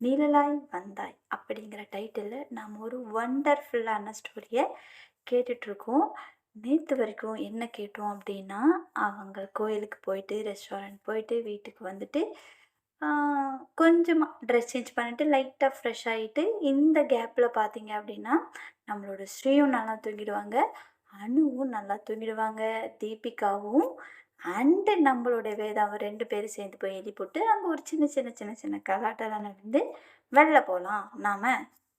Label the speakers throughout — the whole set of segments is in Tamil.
Speaker 1: நிழலாய் வந்தாய் அப்படிங்கிற டைட்டிலில் நாம் ஒரு வண்டர்ஃபுல்லான ஸ்டோரியை கேட்டுட்ருக்கோம் நேற்று வரைக்கும் என்ன கேட்டோம் அப்படின்னா அவங்க கோயிலுக்கு போயிட்டு ரெஸ்டாரண்ட் போயிட்டு வீட்டுக்கு வந்துட்டு கொஞ்சமாக ட்ரெஸ் சேஞ்ச் பண்ணிவிட்டு லைட்டாக ஃப்ரெஷ் ஆகிட்டு இந்த கேப்பில் பார்த்தீங்க அப்படின்னா நம்மளோட ஸ்ரீயும் நல்லா தூங்கிடுவாங்க அணுவும் நல்லா தூங்கிடுவாங்க தீபிகாவும் அண்டு நம்மளோட வேதாவும் ரெண்டு பேரும் சேர்ந்து போய் எழுதி போட்டு அங்கே ஒரு சின்ன சின்ன சின்ன சின்ன கலாட்டெல்லாம் நடந்து வெளில போகலாம் நாம்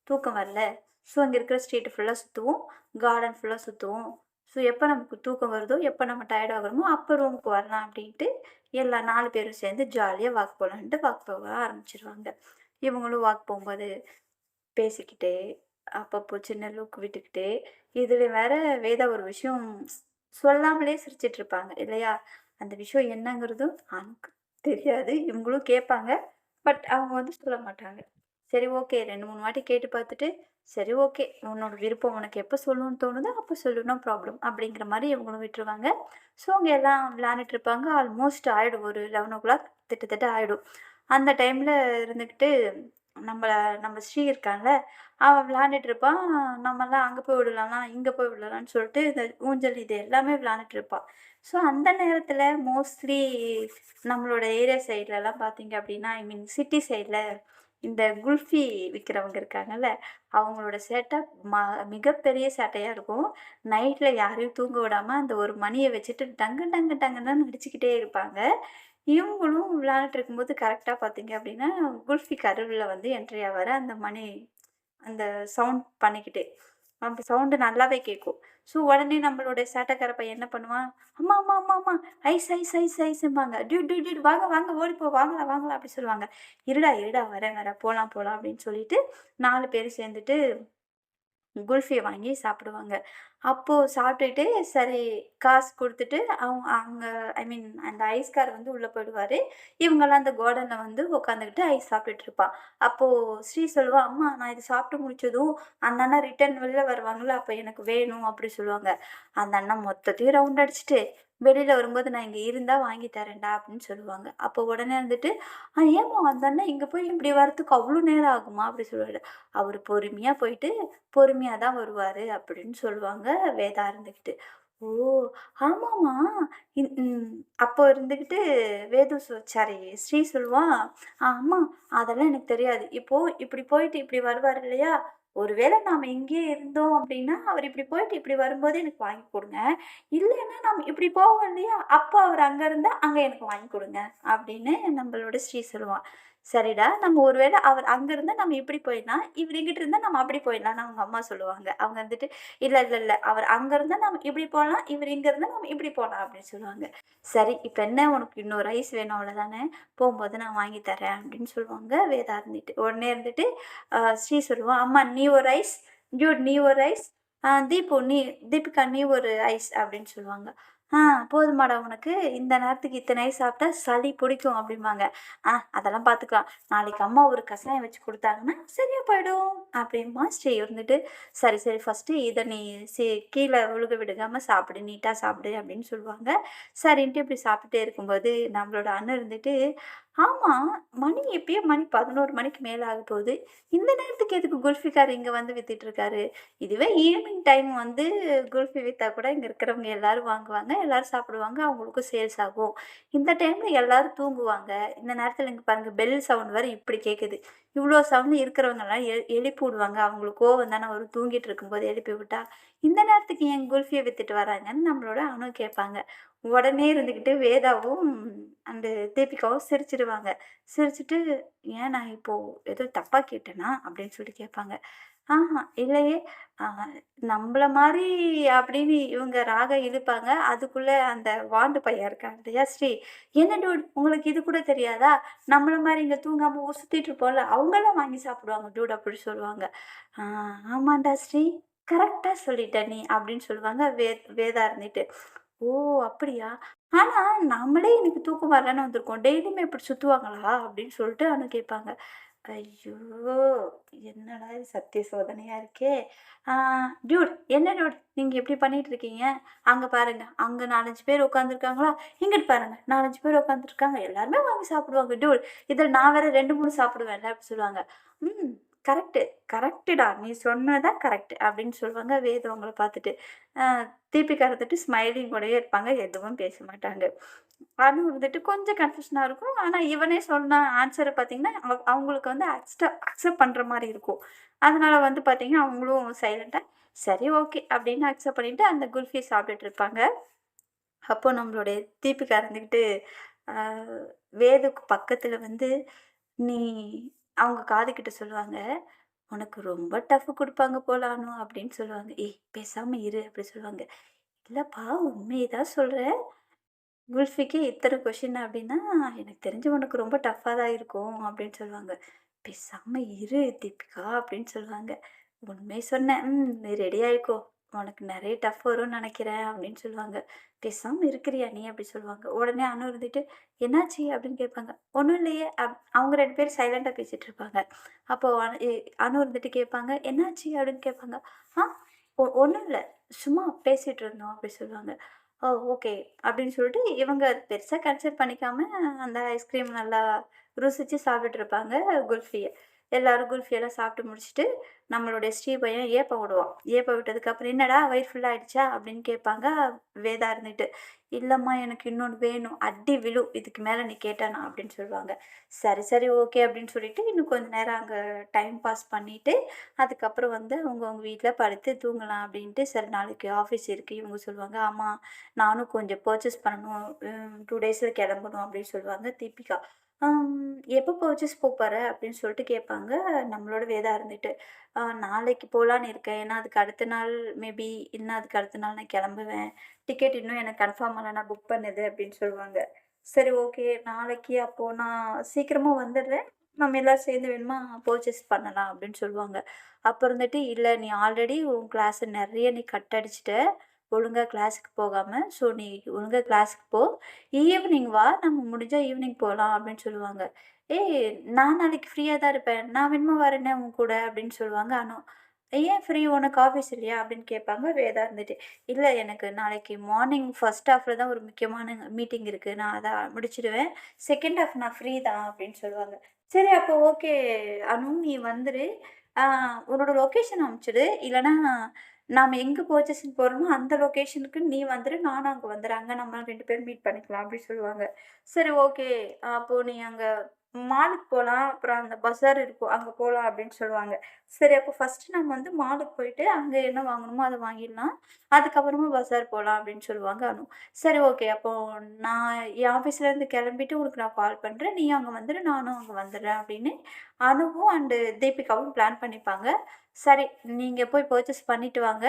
Speaker 1: தூக்கம் வரல. ஸோ அங்கே இருக்கிற ஸ்ட்ரீட்டு ஃபுல்லாக சுற்றுவோம் கார்டன் ஃபுல்லாக சுற்றுவோம் ஸோ எப்போ நமக்கு தூக்கம் வருதோ எப்போ நம்ம டயர்ட் ஆகிறோமோ அப்போ ரூமுக்கு வரலாம் அப்படின்ட்டு எல்லா நாலு பேரும் சேர்ந்து ஜாலியாக வாக் போகலான்ட்டு வாக் போக ஆரம்பிச்சிருவாங்க. இவங்களும் வாக் போகும்போது பேசிக்கிட்டே அப்பப்போ சின்ன லூக் விட்டுக்கிட்டே இதில் வேற வேதா ஒரு விஷயம் சொல்லாமலே சிரிச்சிட்டு இருப்பாங்க இல்லையா? அந்த விஷயம் என்னங்கிறதும் அவனுக்கு தெரியாது. இவங்களும் கேட்பாங்க. பட் அவங்க வந்து சொல்ல மாட்டாங்க. சரி ஓகே. ரெண்டு மூணு வாட்டி கேட்டு பார்த்துட்டு சரி ஓகே. உன்னோட விருப்பம் உனக்கு எப்போ சொல்லணும்னு தோணுதோ அப்போ சொல்லணும் ப்ராப்ளம். அப்படிங்கிற மாதிரி இவங்களும் விட்டுருவாங்க. ஸோ அவங்க எல்லாம் விளையாண்டுட்டு இருப்பாங்க ஆல்மோஸ்ட் ஆகிடும் ஒரு லெவன் ஓ கிளாக் திட்டத்தட்ட ஆகிடும் அந்த டைமில் இருந்துக்கிட்டு நம்மளை நம்ம ஸ்ரீ இருக்கான்ல அவன் விளாண்டுட்டு இருப்பான். நம்மலாம் அங்கே போய் விடலாம் இங்கே போய் விடலாம்னு சொல்லிட்டு இந்த ஊஞ்சல் இது எல்லாமே விளாண்டுட்டு இருப்பான். ஸோ அந்த நேரத்தில் மோஸ்ட்லி நம்மளோட ஏரியா சைட்லலாம் பார்த்தீங்க அப்படின்னா ஐ மீன் சிட்டி சைடில் இந்த குல்ஃபி விற்கிறவங்க இருக்காங்கல்ல அவங்களோட சேட்டை ம மிகப்பெரிய சேட்டையாக இருக்கும். நைட்டில் யாரையும் தூங்க விடாமல் அந்த ஒரு மணியை வச்சுட்டு டங்கு டங்கு டங்குன்னு நடிச்சுக்கிட்டே இருப்பாங்க. இவங்களும் விளையாண்டுட்டு இருக்கும்போது கரெக்டாக பார்த்தீங்க அப்படின்னா குல்ஃபி கருவில் வந்து என்ட்ரி ஆவார். அந்த மணி அந்த சவுண்ட் பண்ணிக்கிட்டே. அந்த சவுண்டு நல்லாவே கேட்கும் ஸோ உடனே நம்மளுடைய சேட்டக்காரப்ப என்ன பண்ணுவான்? அம்மா அம்மா அம்மா அம்மா ஐஸ் ஐஸ் ஐஸ் ஐஸ்ம்பாங்க டியூ டியூ டியூ வாங்க வாங்க ஓடிப்போ வாங்கலாம் வாங்கலாம் அப்படி சொல்லுவாங்க. இருடா இருடா வரேன் வர போகலாம் போகலாம் அப்படின்னு சொல்லிட்டு நாலு பேர் சேர்ந்துட்டு குல்ஃபியை வாங்கி சாப்பிடுவாங்க. அப்போது சாப்பிட்டுட்டு சரி காசு கொடுத்துட்டு அவங்க அங்கே ஐ மீன் அந்த ஐஸ்கார் வந்து உள்ளே போயிடுவார். இவங்கெல்லாம் அந்த கார்டனில் வந்து உட்காந்துக்கிட்டு ஐஸ் சாப்பிட்டுட்டு இருப்பா. அப்போது ஸ்ரீ சொல்லுவா அம்மா நான் இது சாப்பிட்டு முடிச்சதும் அந்த அண்ணா ரிட்டர்ன் வெளில வருவாங்களே அப்போ எனக்கு வேணும் அப்படி சொல்லுவாங்க. அந்த அண்ணா மொத்தத்தையும் ரவுண்ட் அடிச்சுட்டு வெளியில் வரும்போது நான் இங்கே இருந்தால் வாங்கி தரேன்டா அப்படின்னு சொல்லுவாங்க. அப்போ உடனே வந்துட்டு ஆ ஏமா அந்த அண்ணா இங்கே போய் இப்படி வரத்துக்கு அவ்வளோ நேரம் ஆகுமா? அப்படி சொல்லுவாரு. அவர் பொறுமையாக போயிட்டு பொறுமையாக தான் வருவார் அப்படின்னு சொல்லுவாங்க. வேதா இருந்துக்கிட்டு ஓ ஆமாம்மா. அப்போ இருந்துக்கிட்டு வேது சாரி ஸ்ரீ சொல்லுவான் ஆமாம் அதெல்லாம் எனக்கு தெரியாது. இப்போது இப்படி போயிட்டு இப்படி வருவார் இல்லையா? ஒருவேளை நாம் இங்கேயே இருந்தோம் அப்படின்னா அவர் இப்படி போயிட்டு இப்படி வரும்போது எனக்கு வாங்கி கொடுங்க. இல்லைன்னா நாம் இப்படி போவோம் இல்லையா? அப்போ அவர் அங்கே இருந்தால் அங்கே எனக்கு வாங்கி கொடுங்க. அப்படின்னு நம்மளோட ஸ்ரீ சொல்லுவான் சரிடா நம்ம ஒருவேளை அவர் அங்கே இருந்தால் நம்ம இப்படி போயிடலாம் இவர் இங்கிட்டு இருந்தால் நம்ம அப்படி போயிடலாம்னு அவங்க அம்மா சொல்லுவாங்க. அவங்க வந்துட்டு இல்லை இல்லை இல்லை அவர் அங்கேருந்தால் நம்ம இப்படி போகலாம் இவர் இங்கேருந்து நம்ம இப்படி போகலாம் அப்படின்னு சொல்லுவாங்க. சரி இப்போ என்ன உனக்கு இன்னொரு ரைஸ் வேணும் அவ்வளோதானே போகும்போது நான் வாங்கி தரேன் அப்படின்னு சொல்லுவாங்க வேதா இருந்துட்டு உடனே இருந்துட்டு ஸ்ரீ சொல்லுவான் அம்மா நீ ஒரு ரைஸ் ஜூட் நீ ஒரு ரைஸ் தீபு நீ தீபிகா நீ ஒரு ஐஸ் அப்படின்னு சொல்லுவாங்க. ஆ போதுமாடா உனக்கு. இந்த நேரத்துக்கு இத்தனை சாப்பிட்டா சளி பிடிக்கும் அப்படிம்பாங்க. ஆ அதெல்லாம் பார்த்துக்கலாம் நாளைக்கு அம்மா ஒரு கஷாயம் வச்சு கொடுத்தாங்கன்னா சரியா போயிடும் அப்படிமா ஸ்ரீ இருந்துட்டு. சரி சரி ஃபஸ்ட்டு இதை நீ சி கீழே ஒழுக விடுகாமல் சாப்பிடு நீட்டாக சாப்பிடு அப்படின்னு சொல்லுவாங்க. சரின்ட்டு இப்படி சாப்பிட்டுட்டே இருக்கும்போது நம்மளோட அண்ணன் இருந்துட்டு ஆமாம் மணி எப்பயோ மணி பதினோரு மணிக்கு மேலே ஆக போகுது. இந்த நேரத்துக்கு எதுக்கு குல்ஃபிக்கார் இங்கே வந்து வித்துட்ருக்காரு இதுவே ஈவினிங் டைம் வந்து குல்ஃபி விற்றா கூட இங்கே இருக்கிறவங்க எல்லோரும் வாங்குவாங்க எல்லோரும் சாப்பிடுவாங்க அவங்களுக்கும் சேல்ஸ் ஆகும். இந்த டைமில் எல்லோரும் தூங்குவாங்க. இந்த நேரத்தில் இங்கே பாருங்கள் பெல் சவுண்ட் வேறு இப்படி கேட்குது இவ்வளோ சவுண்டு இருக்கிறவங்கெல்லாம் எ எழுப்பி விடுவாங்க. அவங்களுக்கு கோவம் தானே வரும். தூங்கிட்டு இருக்கும்போது எழுப்பி விட்டா. இந்த நேரத்துக்கு என் குல்ஃபியை விற்றுட்டு வராங்கன்னு நம்மளோட அணு கேட்பாங்க. உடனே இருந்துக்கிட்டு வேதாவும் அந்த தீபிகாவும் சிரிச்சிடுவாங்க. சிரிச்சுட்டு ஏன் நான் இப்போது ஏதோ தப்பாக கேட்டேனா? அப்படின்னு சொல்லிட்டு கேட்பாங்க. ஆஹா இல்லையே. நம்மள மாதிரி அப்படின்னு இவங்க ராக இழுப்பாங்க. அதுக்குள்ளே அந்த வாண்டு பையன் இருக்கான் இல்லையா ஸ்ரீ? என்ன டூட் உங்களுக்கு இது கூட தெரியாதா? நம்மள மாதிரி இங்கே தூங்காமல் ஊர் சுற்றிட்டு இருப்போம்ல அவங்களாம் வாங்கி சாப்பிடுவாங்க டூட் அப்படி சொல்லுவாங்க. ஆமாண்டா ஸ்ரீ. கரெக்டாக சொல்லிட்ட நீ அப்படின்னு சொல்லுவாங்க வே வேதா இருந்துட்டு ஓ! அப்படியா? ஆனால் நம்மளே இன்னைக்கு தூக்கம் வரலன்னு வந்திருக்கோம். டெய்லியுமே இப்படி சுற்றுவாங்களா அப்படின்னு சொல்லிட்டு அனு கேட்பாங்க. ஐயோ! என்னடா இது சத்திய சோதனையாக இருக்கே! டியூட் என்ன டியூட் நீங்கள் எப்படி பண்ணிட்டு இருக்கீங்க? அங்கே பாருங்கள் அங்கே நாலஞ்சு பேர் உட்காந்துருக்காங்களா? இங்கிட்டு பாருங்க 4, 5 பேர் உட்காந்துருக்காங்க. எல்லாருமே வாங்கி சாப்பிடுவாங்க டியூட். இதில் நான் வேற 2, 3 சாப்பிடுவேன்ல அப்படி சொல்லுவாங்க. ம். கரெக்டு கரெக்ட்டுடா. நீ சொன்னது தான் கரெக்ட் அப்படின்னு சொல்லுவாங்க வேதம் அவங்கள பார்த்துட்டு. திருப்பி கறந்துட்டு ஸ்மைலிங் கூடயே இருப்பாங்க. எதுவும் பேச மாட்டாங்க. அனு வந்துட்டு கொஞ்சம் கன்ஃபியூஷனாக இருக்கும். ஆனால் இவனே சொன்ன ஆன்சரை பார்த்தீங்கன்னா, அவங்களுக்கு வந்து அக்ஸ்டா அக்செப்ட் பண்ணுற மாதிரி இருக்கும். அதனால வந்து பார்த்தீங்கன்னா, அவங்களும் சைலன்ட்டா, சரி ஓகே அப்படின்னு அக்செப்ட் பண்ணிட்டு அந்த குல்ஃபி சாப்பிட்டுட்டு இருப்பாங்க. அப்போ நம்மளுடைய தீபிகா இருந்துக்கிட்டு வேதுக்கு பக்கத்தில் வந்து, நீ அவங்க காதுகிட்ட சொல்லுவாங்க, "உனக்கு ரொம்ப டஃப் கொடுப்பாங்க போலானோ அப்படின்னு சொல்லுவாங்க. "ஏய் பேசாம இரு" அப்படி சொல்லுவாங்க. இல்லைப்பா உண்மையை தான் சொல்கிறேன் குல்ஃபிக்கு இத்தனை கொஷின் அப்படின்னா, எனக்கு தெரிஞ்சு உனக்கு ரொம்ப டஃப்பாக தான் இருக்கும்" அப்படின்னு சொல்லுவாங்க. "பேசாம இரு தீபிகா" அப்படின்னு சொல்லுவாங்க. உண்மை சொன்னேன். "ம் நீ ரெடி ஆயிக்கோ. உனக்கு நிறைய டஃப் வரும்னு நினைக்கிறேன் அப்படின்னு சொல்லுவாங்க. பேசாமல் இருக்கிறியா நீ?" அப்படி சொல்லுவாங்க. உடனே அணு இருந்துட்டு, "என்னாச்சு?" அப்படின்னு கேட்பாங்க. ஒன்றும் இல்லையே" அப் அவங்க ரெண்டு பேரும் சைலண்டாக பேசிகிட்டு இருப்பாங்க. அப்போ அனு இருந்துட்டு கேட்பாங்க, "என்னாச்சு?" அப்படின்னு கேட்பாங்க. "ஆ ஒ இல்லை சும்மா பேசிகிட்டு இருந்தோம்" அப்படி சொல்லுவாங்க. "ஓ! ஓகே" அப்படின்னு சொல்லிட்டு இவங்க பெருசாக கன்சிடர் பண்ணிக்காமல் அந்த ஐஸ்கிரீம் நல்லா ருசித்து சாப்பிட்டுட்டு இருப்பாங்க எல்லாரும் குல்ஃபியெல்லாம் சாப்பிட்டு முடிச்சுட்டு, நம்மளுடைய ஸ்ரீ பையன் ஏப்பம் விடுவான். ஏப்ப விட்டதுக்கப்புறம், "என்னடா வயிறு ஃபுல்லாக ஆயிடுச்சா?" அப்படின்னு கேட்பாங்க வேதா இருந்துட்டு. இல்லைம்மா எனக்கு இன்னொன்று வேணும். அடி விழு இதுக்கு மேலே நீ கேட்டானா அப்படின்னு சொல்லுவாங்க. சரி, சரி ஓகே அப்படின்னு சொல்லிட்டு இன்னும் கொஞ்சம் நேரம் அங்கே டைம் பாஸ் பண்ணிவிட்டு அதுக்கப்புறம் வந்து அவங்கவுங்க வீட்டில் படுத்து தூங்கலாம் அப்படின்ட்டு, சரி நாளைக்கு ஆஃபீஸ் இருக்குது இவங்க சொல்லுவாங்க, ஆமாம் நானும் கொஞ்சம் பர்ச்சேஸ் பண்ணணும். டூ டேஸில் கிளம்பணும்" அப்படின்னு சொல்லுவாங்க தீபிகா. எப்போ பர்ச்சேஸ் போப்பார அப்படின்னு சொல்லிட்டு கேட்பாங்க நம்மளோட வேதா இருந்துட்டு. நாளைக்கு போகலான்னு இருக்கேன். ஏன்னா அதுக்கு அடுத்த நாள் மேபி இன்னும் அதுக்கு அடுத்த நாள் நான் கிளம்புவேன். டிக்கெட் இன்னும் எனக்கு கன்ஃபார்ம் ஆகல. நான் புக் பண்ணுது அப்படின்னு சொல்லுவாங்க. சரி ஓகே. நாளைக்கு அப்போ நான் சீக்கிரமாக வந்துடுறேன். நம்ம எல்லோரும் சேர்ந்து வேணுமா பர்ச்சேஸ் பண்ணலாம் அப்படின்னு சொல்லுவாங்க. அப்போ இருந்துட்டு, இல்லை நீ ஆல்ரெடி உன் கிளாஸை நிறைய நீ கட் அடிச்சிட்ட ஒழுங்காக கிளாஸுக்கு போகாமல் ஸோ நீ ஒழுங்கா கிளாஸுக்கு போ. ஈவினிங் வா. நம்ம முடிஞ்சால் ஈவினிங் போகலாம் அப்படின்னு சொல்லுவாங்க. "ஏய் நான் நாளைக்கு ஃப்ரீயாக தான் இருப்பேன். நான் வேணுமா வரேனே உன் கூட" அப்படின்னு சொல்லுவாங்க அனு. "ஏன் ஃப்ரீ உனக்கு ஆஃபீஸ் இல்லையா?" அப்படின்னு கேட்பாங்க வேதா இருந்துட்டு. இல்லை எனக்கு நாளைக்கு மார்னிங் ஃபர்ஸ்ட் ஹாஃபில் தான் ஒரு முக்கியமான மீட்டிங் இருக்குது நான் அதை முடிச்சிடுவேன் செகண்ட் ஹாஃப் நான் ஃப்ரீ தான்" அப்படின்னு சொல்லுவாங்க. "சரி அப்போ ஓகே அனு நீ வந்துடு உன்னோட லொக்கேஷன் அனுப்பிச்சுடு. இல்லைன்னா நாம் எங்கே பர்ச்சேசிங் போகிறோமோ அந்த லொக்கேஷனுக்கு நீ வந்துடு நானும் அங்கே வந்துர்றேன். அங்கே நம்ம ரெண்டு பேரும் மீட் பண்ணிக்கலாம்" அப்படின்னு சொல்லுவாங்க. சரி ஓகே. அப்போது நீ அங்கே மாலுக்கு போகலாம் அப்புறம் அந்த பஸார் இருக்கும். அங்கே போகலாம் அப்படின்னு சொல்லுவாங்க. சரி அப்போ ஃபர்ஸ்ட்டு நம்ம வந்து மாலுக்கு போயிட்டு, அங்கே என்ன வாங்கணுமோ அதை வாங்கிடலாம். அதுக்கப்புறமா பஸார் போகலாம் அப்படின்னு சொல்லுவாங்க அனு. சரி ஓகே. அப்போ நான் என் ஆஃபீஸ்லேருந்து கிளம்பிட்டு உங்களுக்கு நான் கால் பண்ணுறேன் நீ அங்கே வந்துடு நானும் அங்கே வந்துடுறேன் அப்படின்னு அனுவும் அண்டு தீபிகாவும் பிளான் பண்ணிப்பாங்க. சரி நீங்கள் போய் பர்ச்சேஸ் பண்ணிட்டு வாங்க.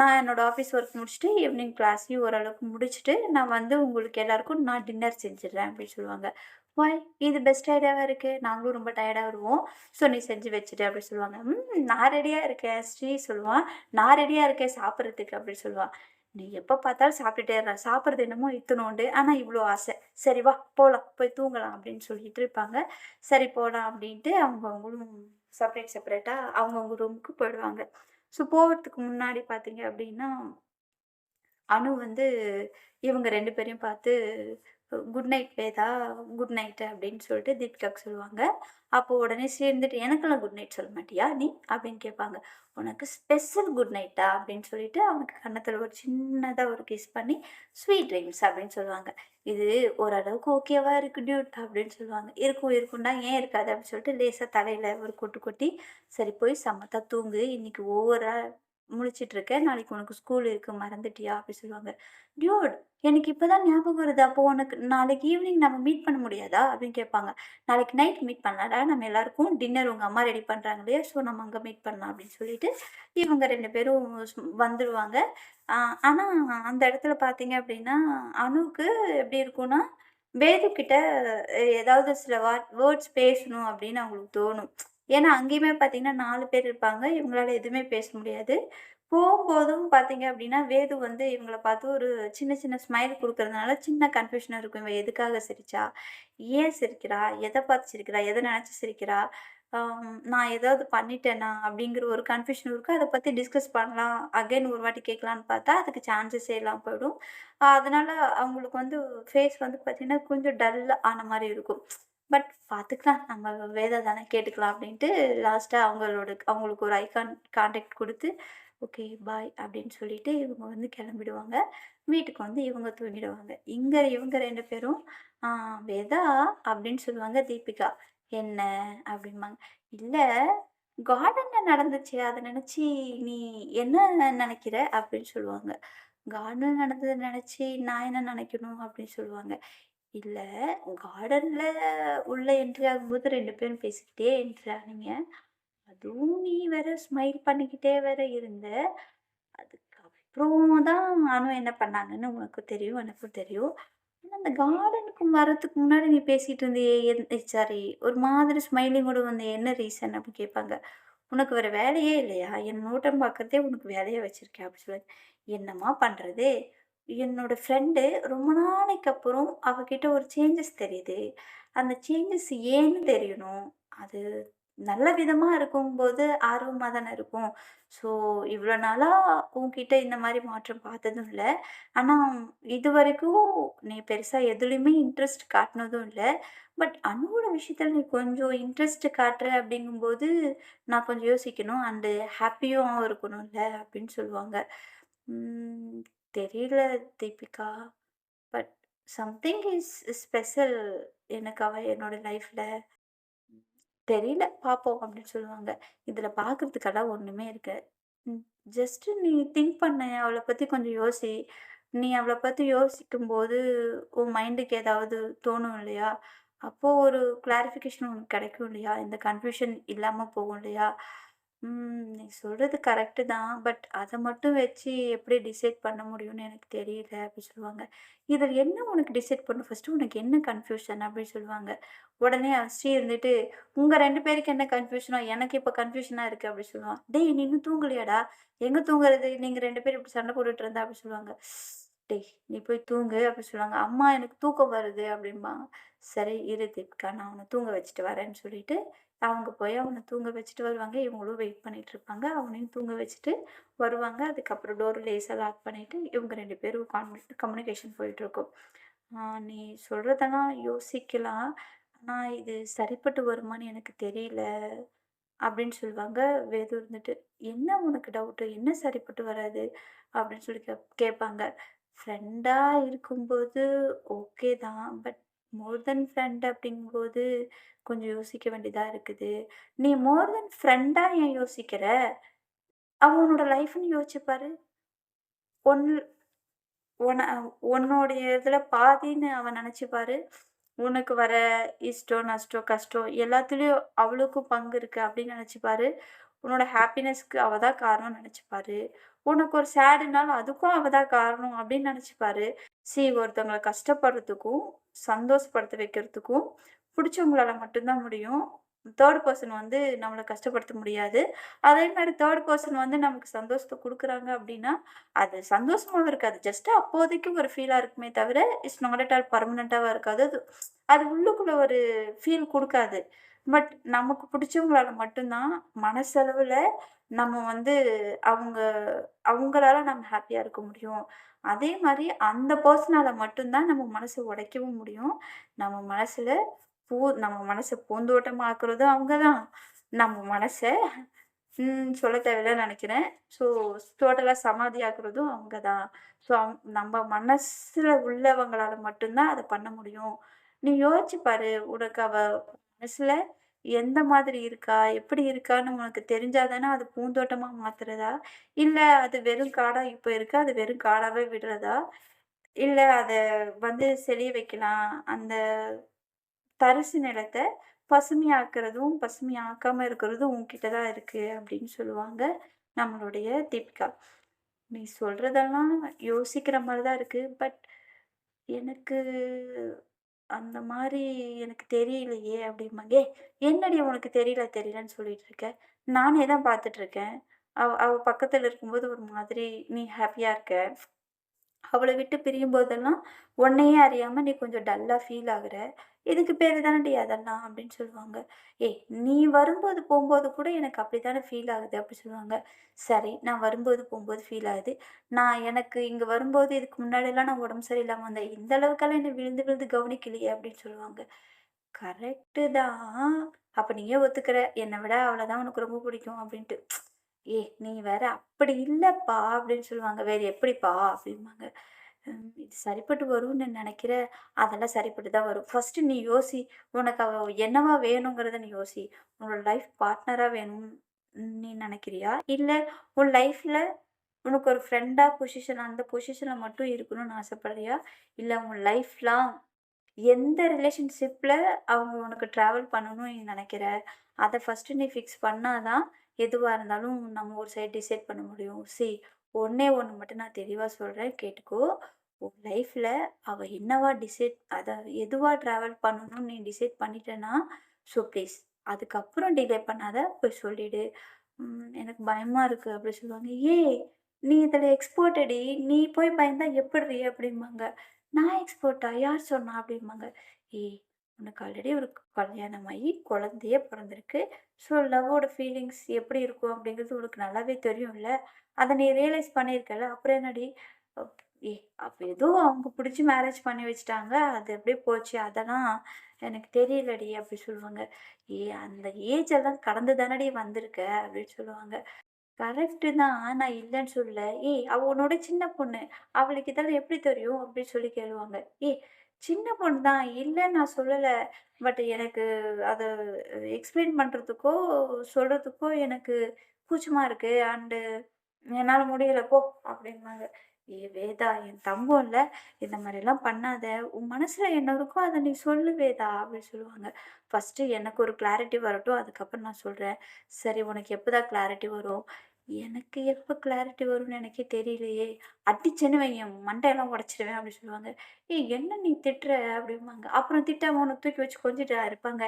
Speaker 1: நான் என்னோட ஆஃபீஸ் ஒர்க் முடிச்சுட்டு ஈவினிங் கிளாஸையும் ஓரளவுக்கு முடிச்சுட்டு, நான் வந்து உங்களுக்கு எல்லாருக்கும் நான் டின்னர் செஞ்சிடுறேன் அப்படின்னு சொல்லுவாங்க. வாய் இது பெஸ்ட் ஐடியாவாக இருக்குது நாங்களும் ரொம்ப டயர்டாக வருவோம். ஸோ நீ செஞ்சு வச்சுட்டு அப்படின்னு சொல்லுவாங்க. "ம் நான் ரெடியாக இருக்கேன்" ஸ்ரீ சொல்லுவான். "நான் ரெடியாக இருக்கேன் சாப்பிட்றதுக்கு அப்படி சொல்லுவான். "நீ எப்போ பார்த்தாலும் சாப்பிட்டுட்டே இருடா. சாப்பிட்றது என்னமோ உண்டு ஆனால் இவ்வளோ ஆசை. சரி வா போகலாம் போய் தூங்கலாம்" அப்படின்னு சொல்லிட்டு இருப்பாங்க. சரி போகலாம் அப்படின்ட்டு அவங்கவங்களும் செப்பரேட் செப்பரேட்டாக அவங்கவுங்க ரூமுக்கு போயிடுவாங்க. ஸோ போகிறதுக்கு முன்னாடி பார்த்தீங்க அப்படின்னா, அனு வந்து இவங்க ரெண்டு பேரையும் பார்த்து, "good night Veda. Good night அப்படின்னு சொல்லிட்டு தீபிகாவுக்கு சொல்லுவாங்க. அப்போ உடனே சேர்ந்துட்டு "எனக்கெல்லாம் குட் நைட் சொல்ல மாட்டியா நீ?" அப்படின்னு கேட்பாங்க. "உனக்கு ஸ்பெஷல் குட் நைட்டா" அப்படின்னு சொல்லிட்டு அவனுக்கு கன்னத்தில் ஒரு சின்னதாக ஒரு கிஸ் பண்ணி, "ஸ்வீட் ட்ரீம்ஸ்" அப்படின்னு சொல்லுவாங்க. "இது ஓரளவுக்கு ஓகேவா இருக்கு டியூட்" அப்படின்னு சொல்லுவாங்க. "இருக்கும் இருக்கும்டா. ஏன் இருக்காது" அப்படின்னு சொல்லிட்டு லேசாக தலையில் ஒரு கொட்டு கொட்டி, "சரி போய் சமத்தா தூங்கு. இன்னைக்கு ஓவரா முழிச்சிட்டு இருக்க. நாளைக்கு உனக்கு ஸ்கூல் இருக்கு மறந்துட்டியா?" அப்படின்னு சொல்லுவாங்க. "டியூட் எனக்கு இப்போ தான் ஞாபகம் வருது. அப்போ உனக்கு நாளைக்கு ஈவினிங் நம்ம மீட் பண்ண முடியாதா?" அப்படின்னு கேட்பாங்க. "நாளைக்கு நைட் மீட் பண்ணலாடா நம்ம எல்லாருக்கும் டின்னர் உங்கள் அம்மா ரெடி பண்ணுறாங்க இல்லையா? ஸோ நம்ம அங்கே மீட் பண்ணலாம்" அப்படின்னு சொல்லிட்டு இவங்க ரெண்டு பேரும் வந்துடுவாங்க ஆனால் அந்த இடத்துல பார்த்தீங்க அப்படின்னா, அணுவுக்கு எப்படி இருக்கும்னா, வேது கிட்ட ஏதாவது சில வார்ட் வேர்ட்ஸ் பேசணும் அப்படின்னு அவங்களுக்கு தோணும். ஏன்னா அங்கேயுமே பார்த்தீங்கன்னா நாலு பேர் இருப்பாங்க. இவங்களால எதுவுமே பேச முடியாது. போகும்போதும் பார்த்தீங்க அப்படின்னா, வேது வந்து இவங்கள பார்த்து ஒரு சின்ன சின்ன ஸ்மைல் கொடுக்கறதுனால சின்ன கன்ஃப்யூஷன் இருக்கும். இவன் எதுக்காக சிரிச்சா? ஏன் சிரிக்கிறா? எதை பார்த்து சிரிக்கிறா? எதை நினச்சி சிரிக்கிறா? நான் ஏதாவது பண்ணிட்டேனா? அப்படிங்கிற ஒரு கன்ஃப்யூஷன் இருக்கு. அதை பற்றி டிஸ்கஸ் பண்ணலாம். அகைன் ஒரு வாட்டி கேட்கலான்னு பார்த்தா, அதுக்கு சான்சஸே எல்லாம் போயிடும். அதனால் அதனால அவங்களுக்கு வந்து ஃபேஸ் வந்து பார்த்தீங்கன்னா, கொஞ்சம் டல் ஆன மாதிரி இருக்கும். பட் பார்த்துக்கலாம். நம்ம வேதா தானே கேட்டுக்கலாம் அப்படின்ட்டு லாஸ்ட்டாக அவங்களோட அவங்களுக்கு ஒரு ஐ கான் கான்டாக்ட் கொடுத்து ஓகே பாய் அப்படின்னு சொல்லிட்டு இவங்க வந்து கிளம்பிடுவாங்க. வீட்டுக்கு வந்து இவங்க தூங்கிடுவாங்க. இங்கே இவங்க ரெண்டு பேரும், வெதா வேதா" அப்படின்னு சொல்லுவாங்க தீபிகா. "என்ன?" அப்படிம்பாங்க. இல்லை கார்டனில் நடந்துச்சு. அதை நினச்சி நீ என்ன நினைக்கிற அப்படின்னு சொல்லுவாங்க. கார்டனில் நடந்ததை நினச்சி நான் என்ன நினைக்கணும் அப்படின்னு சொல்லுவாங்க. இல்லை கார்டனில் உள்ள என்ட்ரி ஆகும்போது ரெண்டு பேரும் பேசிக்கிட்டே என்ட்ரி ஆனீங்க. அதுவும் நீ வேற ஸ்மைல் பண்ணிக்கிட்டே வேற இருந்த. அதுக்கப்புறம் தான் நானும் என்ன பண்ணாங்கன்னு உனக்கும் தெரியும், எனக்கும் தெரியும். அந்த கார்டனுக்கு வரதுக்கு முன்னாடி நீ பேசிட்டு இருந்தியே, என் சாரி ஒரு மாதிரி ஸ்மைலிங்கோட வந்த என்ன ரீசன்? அப்படின்னு கேட்பாங்க. உனக்கு வேற வேலையே இல்லையா? என் நோட்டம் பார்க்கறதே உனக்கு வேலையாக வச்சுருக்கேன் அப்படின்னு சொல்லி என்னம்மா பண்றது? என்னோட ஃப்ரெண்டு ரொம்ப நாளைக்கு அப்புறம் அவகிட்ட ஒரு சேஞ்சஸ் தெரியுது. அந்த சேஞ்சஸ் ஏன்னு தெரியணும். அது நல்ல விதமாக இருக்கும்போது ஆர்வமாக தானே இருக்கும். ஸோ இவ்வளோ நாளாக உன்கிட்ட இந்த மாதிரி மாற்றம் பார்த்ததும் இல்லை ஆனால் இது வரைக்கும் நீ பெருசாக எதுலேயுமே இன்ட்ரெஸ்ட் காட்டுனதும் இல்லை பட் அணுவோட விஷயத்தில் நீ கொஞ்சம் இன்ட்ரெஸ்ட் காட்டுற அப்படிங்கும்போது, நான் கொஞ்சம் யோசிக்கணும். அண்டு ஹேப்பியும் இருக்கணும்ல அப்படின்னு சொல்லுவாங்க. தெரியல Deepika. But something is special எனக்கு என்னோடய லைஃப்பில் தெரியல பார்ப்போம் அப்படின்னு சொல்லுவாங்க. இதில் பார்க்கறதுக்கெல்லாம் ஒன்றுமே இருக்கு. ஜஸ்ட்டு ஜஸ்ட் நீ திங்க் பண்ண அவளை பற்றி கொஞ்சம் யோசி. நீ அவளை பற்றி யோசிக்கும் யோசிக்கும்போது, உன் மைண்டுக்கு ஏதாவது தோணும் இல்லையா? அப்போது ஒரு கிளாரிஃபிகேஷன் உனக்கு கிடைக்கும் இல்லையா? இந்த கன்ஃப்யூஷன் இல்லாமல் போகும் இல்லையா? ம். நீ சொல்றது கரெக்ட்டு தான். பட் அத மட்டும் வச்சு எப்படி டிசைட் பண்ண முடியும்னு எனக்கு தெரியல அப்படி சொல்லுவாங்க. இதில என்ன உனக்கு டிசைட் பண்ணும்? ஃபர்ஸ்ட்டு உனக்கு என்ன கன்ஃப்யூஷன்? அப்படின்னு சொல்லுவாங்க. உடனே ஸ்ரீ இருந்துட்டு, "உங்க 2 பேருக்கு என்ன கன்ஃப்யூஷனோ, எனக்கு இப்ப கன்ஃப்யூஷனா இருக்கு" அப்படி சொல்லுவான். "டேய் நீ இன்னும் தூங்கலையாடா? எங்க தூங்குறது? நீங்க 2 பேரும் இப்படி சண்டை போட்டுட்டு இருந்தா" அப்படி சொல்லுவாங்க. "டேய் நீ போய் தூங்கு" அப்படி சொல்லுவாங்க. "அம்மா எனக்கு தூக்கம் வருது" அப்படிம்பாங்க. "சரி இரு தீபிகா நான் உன்ன தூங்க வச்சுட்டு வரேன்னு" சொல்லிட்டு, அவங்க போய் அவனை தூங்க வச்சுட்டு வருவாங்க. இவங்களும் வெயிட் பண்ணிட்டு இருப்பாங்க. அவனையும் தூங்க வச்சுட்டு வருவாங்க. அதுக்கப்புறம் டோர் லேஸாக லாக் பண்ணிட்டு, இவங்க ரெண்டு பேரும் கான்வெ கம்யூனிகேஷன் போயிட்டுருக்கும். நீ சொல்கிறதெல்லாம் யோசிக்கலாம். ஆனால் இது சரிப்பட்டு வருமான்னு எனக்கு தெரியல" அப்படின்னு சொல்லுவாங்க. வேது இருந்துட்டு, "என்ன உனக்கு டவுட்டு? என்ன சரிப்பட்டு வராது?" அப்படின்னு சொல்லி கேப் கேட்பாங்க. ஃப்ரெண்டாக இருக்கும்போது ஓகே தான். பட் மோர் தென் ஃப்ரெண்ட் அப்படிங்கும்போது கொஞ்சம் யோசிக்க வேண்டியதாக இருக்குது. நீ மோர் தென் ஃப்ரெண்டாக ஏன் யோசிக்கிற? அவன் உன்னோட லைஃப்னு யோசிச்சு ஒன் உன உன்னோடைய இதில் பாதின்னு அவன் நினச்சிப்பாரு உனக்கு வர இஷ்டம், நஷ்டம், கஷ்டம் எல்லாத்துலேயும் அவளுக்கும் பங்கு இருக்குது அப்படின்னு நினச்சிப்பாரு உன்னோட ஹாப்பினஸ்க்கு அவள் தான் காரணம் நினச்சிப்பாரு உனக்கு ஒரு சேடுனாலும் அதுக்கும் அவ தான் காரணம் அப்படின்னு நினச்சிப்பாரு சி ஒருத்தவங்கள கஷ்டப்படுறதுக்கும், சந்தோஷப்படுத்த வைக்கிறதுக்கும் பிடிச்சவங்களால மட்டும்தான் முடியும். தேர்ட் பர்சன் வந்து நம்மளை கஷ்டப்படுத்த முடியாது. அதே மாதிரி தேர்ட் பர்சன் வந்து நமக்கு சந்தோஷத்தை கொடுக்குறாங்க அப்படின்னா, அது சந்தோஷமாகவும் இருக்காது. ஜஸ்ட் அப்போதைக்கு ஒரு ஃபீலாக இருக்குமே தவிர, இட்ஸ் நாட் அட் ஆல் பர்மனெண்ட்டாக இருக்காது. அது அது உள்ளுக்குள்ள ஒரு ஃபீல் கொடுக்காது பட் நமக்கு பிடிச்சவங்களால மட்டும்தான் மனசளவில் நம்ம வந்து அவங்க அவங்களால நம்ம ஹாப்பியாக இருக்க முடியும். அதே மாதிரி அந்த பர்சனால் மட்டும்தான் நம்ம மனசை உடைக்கவும் முடியும். நம்ம மனசில் பூ நம்ம மனசை பூந்தோட்டமாக்குறதும் அவங்க தான். நம்ம மனசை ம் சொல்ல தேவையில்லன்னு நினைக்கிறேன் ஸோ டோட்டலா சமாதியாக்குறதும் அவங்க தான். ஸோ அவங் நம்ம மனசில் உள்ளவங்களால மட்டும்தான் அதை பண்ண முடியும். நீ யோசிச்சு பாரு. உனக்கு அவ மனசில் எந்த மாதிரி இருக்கா? எப்படி இருக்கான்னு உனக்கு தெரிஞ்சா தானே அது பூந்தோட்டமாக மாத்துறதா? இல்லை அது வெறும் காடாக இப்போ இருக்கா அது வெறும் காடாகவே விடுறதா? இல்லை அதை வந்து செழிய வைக்கலாம். அந்த தரிசு நிலத்தை பசுமையாக்குறதும், பசுமையாக்காமல் இருக்கிறதும் உன்கிட்ட தான் இருக்குது அப்படின்னு சொல்லுவாங்க நம்மளுடைய தீபிகா. நீ சொல்கிறதெல்லாம் யோசிக்கிற மாதிரி தான் இருக்குது பட் எனக்கு அந்த மாதிரி எனக்கு தெரியலையே அப்படிம்பாங்க. என்னடி உனக்கு தெரியல தெரியலன்னு சொல்லிட்டு இருக்க? நானே தான் பார்த்துட்டு இருக்கேன். அவ அவ பக்கத்தில் இருக்கும்போது ஒரு மாதிரி நீ ஹாப்பியாக இருக்க. அவளை விட்டு பிரியும் போதெல்லாம் உன்னையே அறியாமல் நீ கொஞ்சம் டல்லாக ஃபீல் ஆகுற. இதுக்கு பேர் தானடி அதெல்லாம் அப்படின்னு சொல்லுவாங்க. ஏய் நீ வரும்போது, போகும்போது கூட எனக்கு அப்படித்தானே ஃபீல் ஆகுது அப்படி சொல்லுவாங்க. சரி நான் வரும்போது, போகும்போது ஃபீல் ஆகுது. நான் எனக்கு இங்கே வரும்போது இதுக்கு முன்னாடிலாம் நான் உடம்பு சரியில்லாமல் வந்தேன். இந்த அளவுக்கெல்லாம் என்னை விழுந்து விழுந்து கவனிக்கலையே அப்படின்னு சொல்லுவாங்க. கரெக்ட்டு தான். அப்போ நீயே ஒத்துக்கிற. என்னை விட அவ்வளோதான் உனக்கு ரொம்ப பிடிக்கும் அப்படின்ட்டு ஏய்! நீ வேற அப்படி இல்லைப்பா அப்படின்னு சொல்லுவாங்க. வேறு எப்படிப்பா? அப்படிம்பாங்க. இது சரிப்பட்டு வரும்னு நினைக்கிற அதெல்லாம் சரிப்பட்டு தான் வரும். ஃபர்ஸ்ட்டு நீ யோசி. உனக்கு அவ என்னவா வேணுங்கிறத நீ யோசி. உன்னோட லைஃப் பார்ட்னரா வேணும்னு நீ நினைக்கிறியா இல்ல உன் லைஃப்ல உனக்கு ஒரு ஃப்ரெண்டா பொசிஷன் அந்த பொசிஷன்ல மட்டும் இருக்கணும்னு ஆசைப்படுறியா? இல்ல உன் லைஃப் லாங் எந்த ரிலேஷன்ஷிப்ல அவங்க உனக்கு ட்ராவல் பண்ணணும்னு நீ நினைக்கிற? அத ஃபர்ஸ்ட்டு நீ ஃபிக்ஸ் பண்ணா தான், எதுவா இருந்தாலும் நம்ம ஒரு சைடு டிசைட் பண்ண முடியும். சி ஒன்றே ஒன்று மட்டும் நான் தெளிவாக சொல்கிறேன் கேட்டுக்கோ. உன் லைஃப்பில் அவள் என்னவா டிசைட் அதை எதுவாக ட்ராவல் பண்ணணும்னு நீ டிசைட் பண்ணிட்டேன்னா, ஸோ ப்ளீஸ் அதுக்கப்புறம் டிலே பண்ணாத போய் சொல்லிடு. எனக்கு பயமாக இருக்குது அப்படி சொல்லுவாங்க. ஏய்! நீ இதில் எக்ஸ்போர்ட்டடி நீ போய் பயந்தா எப்படி அப்படிம்பாங்க. நான் எக்ஸ்போர்ட்டா? யார் சொன்னா? அப்படிம்பாங்க. ஏய்! உனக்கு ஆல்ரெடி ஒரு கல்யாணம் ஆகி குழந்தையே பொறந்திருக்கு. ஸோ லவ்வோட ஃபீலிங்ஸ் எப்படி இருக்கும் அப்படிங்கிறது உனக்கு நல்லாவே தெரியும்ல. அதை நீ ரியலைஸ் பண்ணியிருக்கல அப்புறம் என்னடி? ஏ ஏய்! ஏதோ அவங்க பிடிச்சி மேரேஜ் பண்ணி வச்சுட்டாங்க. அது அப்படியே போச்சு. அதெல்லாம் எனக்கு தெரியலடி அப்படி சொல்லுவாங்க. ஏய்! அந்த ஏஜ் எல்லாம் கடந்து தானடி வந்திருக்க அப்படின்னு சொல்லுவாங்க. கரெக்ட்டு தான். நான் இல்லைன்னு சொல்லலை "ஏய்! அவ உன்னோட சின்ன பொண்ணு. அவளுக்கு இதெல்லாம் எப்படி தெரியும்?" அப்படின்னு சொல்லி கேளுவாங்க. "ஏய்! சின்ன பொண்ணு தான். இல்லை நான் சொல்லலை பட் எனக்கு அதை எக்ஸ்பிளைன் பண்ணுறதுக்கோ சொல்கிறதுக்கோ எனக்கு கூச்சமாக இருக்குது அண்டு என்னால் முடியல போ" அப்படிம்பாங்க. "ஏய் வேதா! என் தங்கம்ல. இந்த மாதிரிலாம் பண்ணாத. உன் மனசில் என்ன இருக்கோ அதை நீ சொல்லு வேதா" அப்படின்னு சொல்லுவாங்க. ஃபஸ்ட்டு எனக்கு ஒரு கிளாரிட்டி வரட்டும். அதுக்கப்புறம் நான் சொல்கிறேன் "சரி உனக்கு எப்பதான் கிளாரிட்டி வரும்?" எனக்கு எப்போ கிளாரிட்டி வரும்னு எனக்கே தெரியலையே! அடிச்சேன்னு வைங்க மண்டையெல்லாம் உடச்சிடுவேன் அப்படின்னு சொல்லுவாங்க. ஏ என்ன நீ திட்டுற?" அப்படிம்பாங்க. அப்புறம் திட்டாம உன்ன தூக்கி வச்சு கொஞ்சிட்டு இருப்பாங்க.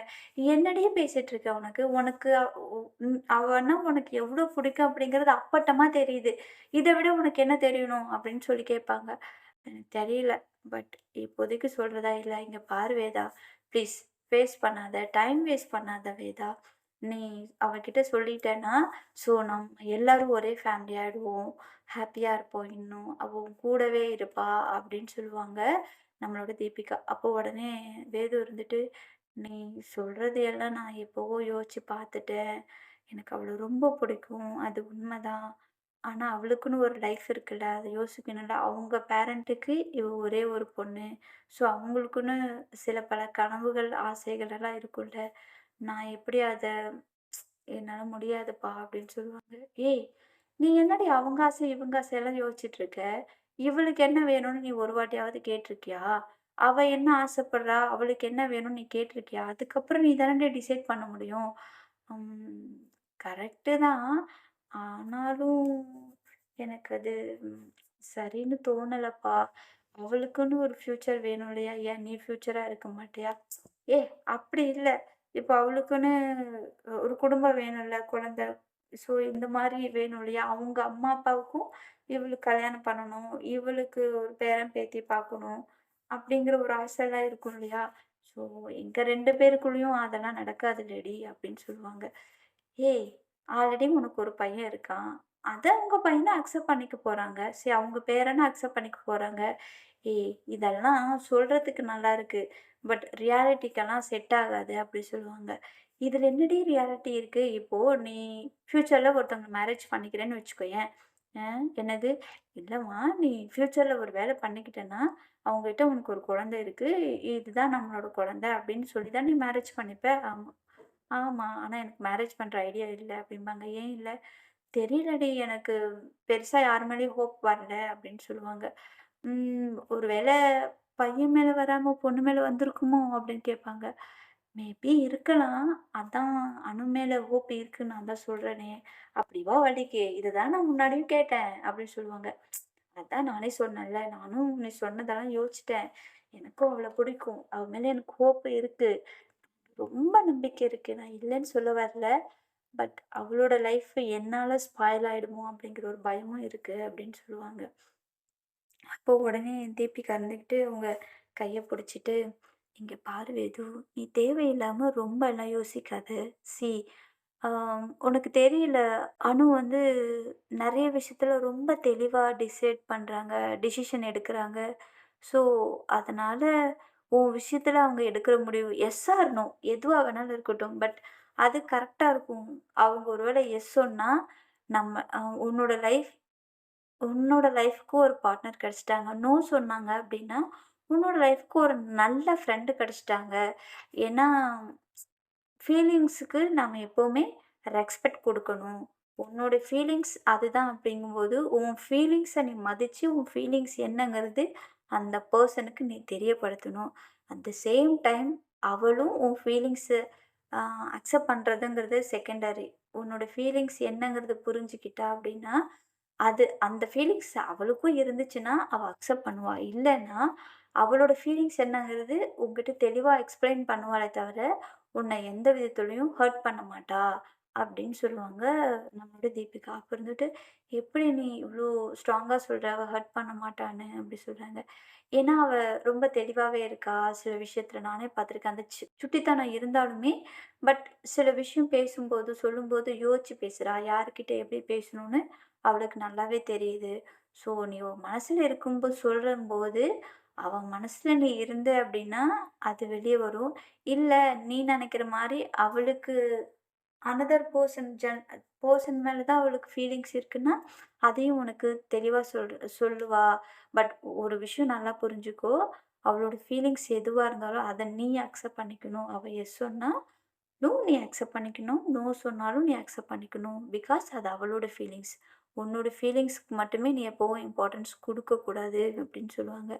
Speaker 1: "என்னடி பேசிட்டு இருக்க உனக்கு? உனக்கு அவனா உனக்கு எவ்வளோ பிடிக்கும் அப்படிங்கிறது அப்பட்டமா தெரியுது. இதை விட உனக்கு என்ன தெரியணும்?" அப்படின்னு சொல்லி கேட்பாங்க. எனக்கு தெரியல. பட் இப்போதைக்கு சொல்றதா இல்லை இங்கே பார்வேதா ப்ளீஸ் வேஸ்ட் பண்ணாத. டைம் வேஸ்ட் பண்ணாத வேதா. நீ அவகிட்ட சொல்லிட்டேன்னா, ஸோ நம்ம எல்லாரும் ஒரே ஃபேமிலி ஆயிடுவோம். ஹாப்பியாக இருப்போம் இன்னும். அவன் கூடவே இருப்பா அப்படின்னு சொல்லுவாங்க. நம்மளோட தீபிகா. அப்போ உடனே வேது இருந்துட்டு, "நீ சொல்கிறது எல்லாம் நான் எப்போவோ யோசிச்சு பார்த்துட்டேன். எனக்கு அவ்வளோ ரொம்ப பிடிக்கும். அது உண்மைதான் ஆனால் அவளுக்குன்னு ஒரு லைஃப் இருக்குல்ல. அதை யோசிக்கணும்ல. அவங்க பேரண்ட்டுக்கு இவ ஒரே ஒரு பொண்ணு. ஸோ அவங்களுக்குன்னு சில பல கனவுகள், ஆசைகள் எல்லாம் இருக்கும்ல. நான் எப்படி அதை என்னால் முடியாதுப்பா அப்படின்னு சொல்லுவாங்க. ஏய்! நீ என்னடி அவங்க ஆசை, இவங்க ஆசையெல்லாம் யோசிச்சுட்டு இருக்க? இவளுக்கு என்ன வேணும்னு நீ ஒரு வாட்டியாவது கேட்டிருக்கியா அவ என்ன ஆசைப்படுறா? அவளுக்கு என்ன வேணும்னு நீ கேட்டிருக்கியா அதுக்கப்புறம் நீ தானே டிசைட் பண்ண முடியும். கரெக்டு கரெக்ட்டு தான். ஆனாலும் எனக்கு அது சரின்னு தோணலப்பா. அவளுக்குன்னு ஒரு ஃப்யூச்சர் வேணும் இல்லையா? ஏன் நீ ஃப்யூச்சராக இருக்க மாட்டியா? ஏ அப்படி இல்லை இப்போ அவளுக்குன்னு ஒரு குடும்பம் வேணும்ல, குழந்தை. ஸோ இந்த மாதிரி வேணும் இல்லையா? அவங்க அம்மா, அப்பாவுக்கும் இவளுக்கு கல்யாணம் பண்ணணும். இவளுக்கு ஒரு பேரன், பேத்தி பார்க்கணும். அப்படிங்கிற ஒரு ஆசைலாம் இருக்கும் இல்லையா? ஸோ எங்கள் ரெண்டு பேருக்குள்ளேயும் அதெல்லாம் நடக்காது லேடி அப்படின்னு சொல்லுவாங்க. ஏய்! ஆல்ரெடி உனக்கு ஒரு பையன் இருக்கான். அதை அவங்க பையனை அக்செப்ட் பண்ணிக்க போகிறாங்க சரி அவங்க பேரனை அக்செப்ட் பண்ணிக்க போகிறாங்க ஏய்! இதெல்லாம் சொல்கிறதுக்கு நல்லா இருக்குது பட் ரியாலிட்டிக்கெல்லாம் செட் ஆகாது அப்படி சொல்லுவாங்க. இதில் என்னடி ரியாலிட்டி இருக்குது இப்போது நீ ஃப்யூச்சரில் ஒருத்தவங்க மேரேஜ் பண்ணிக்கிறேன்னு வச்சுக்கோயேன். என்னது? இல்லைம்மா நீ ஃப்யூச்சரில் ஒரு வேலை பண்ணிக்கிட்டேன்னா அவங்ககிட்ட உனக்கு ஒரு குழந்தை இருக்குது இதுதான் நம்மளோட குழந்தை அப்படின்னு சொல்லி தான் நீ மேரேஜ் பண்ணிப்ப. ஆமாம் ஆமாம் ஆனால் எனக்கு மேரேஜ் பண்ணுற ஐடியா இல்லை அப்படிம்பாங்க. ஏன் இல்லை தெரியலடி எனக்கு பெருசாக யார் மேலேயும் ஹோப் வரல அப்படின்னு சொல்லுவாங்க. ஒரு வேலை பையன் மேலே வராமல் பொண்ணு மேலே வந்திருக்குமோ? அப்படின்னு கேட்பாங்க. மேபி இருக்கலாம். அதான் அணு மேலே ஹோப் இருக்குன்னு நான் தான் சொல்கிறேனே "அப்படி வா வழிக்கு. இதுதான் நான் முன்னாடியும் கேட்டேன்." அப்படின்னு சொல்லுவாங்க. அதான் நானே சொன்னேன்ல. நானும் நீ சொன்னதெல்லாம் யோசிச்சுட்டேன். எனக்கும் அவளை பிடிக்கும். அவள் மேலே எனக்கு ஹோப் இருக்குது ரொம்ப நம்பிக்கை இருக்குது நான் இல்லைன்னு சொல்ல வரல. பட் அவளோட லைஃப் என்னால் ஸ்பாயில் ஆகிடுமோ அப்படிங்கிற ஒரு பயமும் இருக்குது அப்படின்னு சொல்லுவாங்க. அப்போ உடனே தீபிகா கறந்துக்கிட்டு அவங்க கையை பிடிச்சிட்டு இங்கே பாரு வேது, நீ தேவையில்லாமல் ரொம்ப எல்லாம் யோசிக்காத. சி உனக்கு தெரியல, அணு வந்து நிறைய விஷயத்துல ரொம்ப தெளிவாக டிசைட் பண்ணுறாங்க டிசிஷன் எடுக்கிறாங்க ஸோ, அதனால் உன் விஷயத்தில் அவங்க எடுக்கிற முடிவு எஸ்ஸாக இருக்கணும் எதுவாக வேணாலும் இருக்கட்டும். பட் அது கரெக்டாக இருக்கும். அவங்க ஒருவேளை எஸ் சொன்னால் நம்ம உன்னோட லைஃப் உன்னோட லைஃப்க்கு ஒரு பார்ட்னர் கிடச்சிட்டாங்க நோ சொன்னாங்க அப்படின்னா உன்னோட லைஃப்க்கு ஒரு நல்ல ஃப்ரெண்டு கிடச்சிட்டாங்க ஏன்னா, ஃபீலிங்ஸுக்கு நம்ம எப்போவுமே ரெஸ்பெக்ட் கொடுக்கணும் உன்னோட ஃபீலிங்ஸ் அதுதான் அப்படிங்கும்போது உன் ஃபீலிங்ஸை நீ மதித்து உன் ஃபீலிங்ஸ் என்னங்கிறது அந்த பர்சனுக்கு நீ தெரியப்படுத்தணும். அட் த சேம் டைம் அவளும் உன் ஃபீலிங்ஸை அக்செப்ட் பண்ணுறதுங்கிறது செகண்டரி. உன்னோட ஃபீலிங்ஸ் என்னங்கிறது புரிஞ்சுக்கிட்டா அப்படின்னா அது அந்த ஃபீலிங்ஸ் அவளுக்கும் இருந்துச்சுன்னா, அவள் அக்செப்ட் பண்ணுவா. இல்லைன்னா அவளோட ஃபீலிங்ஸ் என்னங்கிறது உன்கிட்ட தெளிவாக எக்ஸ்பிளைன் பண்ணுவாளே தவிர, உன்னை எந்த விதத்துலேயும் ஹர்ட் பண்ண மாட்டா. அப்படின்னு சொல்லுவாங்க நம்மளோட தீபிகா. அப்போ இருந்துட்டு, "எப்படி நீ இவ்வளோ ஸ்ட்ராங்காக சொல்கிற அவள் ஹர்ட் பண்ண மாட்டான்னு" அப்படி சொல்கிறாங்க ஏன்னா, அவள் ரொம்ப தெளிவாகவே இருக்கா. சில விஷயத்தில் நானே பார்த்துருக்கேன். அந்த சு சுட்டித்தனம் இருந்தாலுமே, பட் சில விஷயம் பேசும்போது, சொல்லும்போது யோசிச்சு பேசுகிறா யார்கிட்ட எப்படி பேசணும்னு அவளுக்கு நல்லாவே தெரியுது. ஸோ, நீ உன் மனசில் இருக்கும்போது சொல்லும்போது, அவன் மனசில் நீ இருந்த அப்படின்னா, அது வெளியே வரும். இல்லை நீ நினைக்கிற மாதிரி அவளுக்கு அனதர் பர்சன் ஜன் பர்சன் மேலே தான் அவளுக்கு ஃபீலிங்ஸ் இருக்குன்னா, அதையும் உனக்கு தெளிவாக சொல் சொல்லுவா. பட் ஒரு விஷயம் நல்லா புரிஞ்சுக்கோ. அவளோட ஃபீலிங்ஸ் எதுவாக இருந்தாலும் அதை நீ அக்செப்ட் பண்ணிக்கணும். அவள் எஸ் சொன்னால் நோ நீ அக்செப்ட் பண்ணிக்கணும். நோ சொன்னாலும் நீ அக்செப்ட் பண்ணிக்கணும். பிகாஸ் அது அவளோட ஃபீலிங்ஸ். உன்னோட ஃபீலிங்ஸ்க்கு மட்டுமே நீ எப்போவும் இம்பார்ட்டன்ஸ் கொடுக்கக்கூடாது அப்படின்னு சொல்லுவாங்க.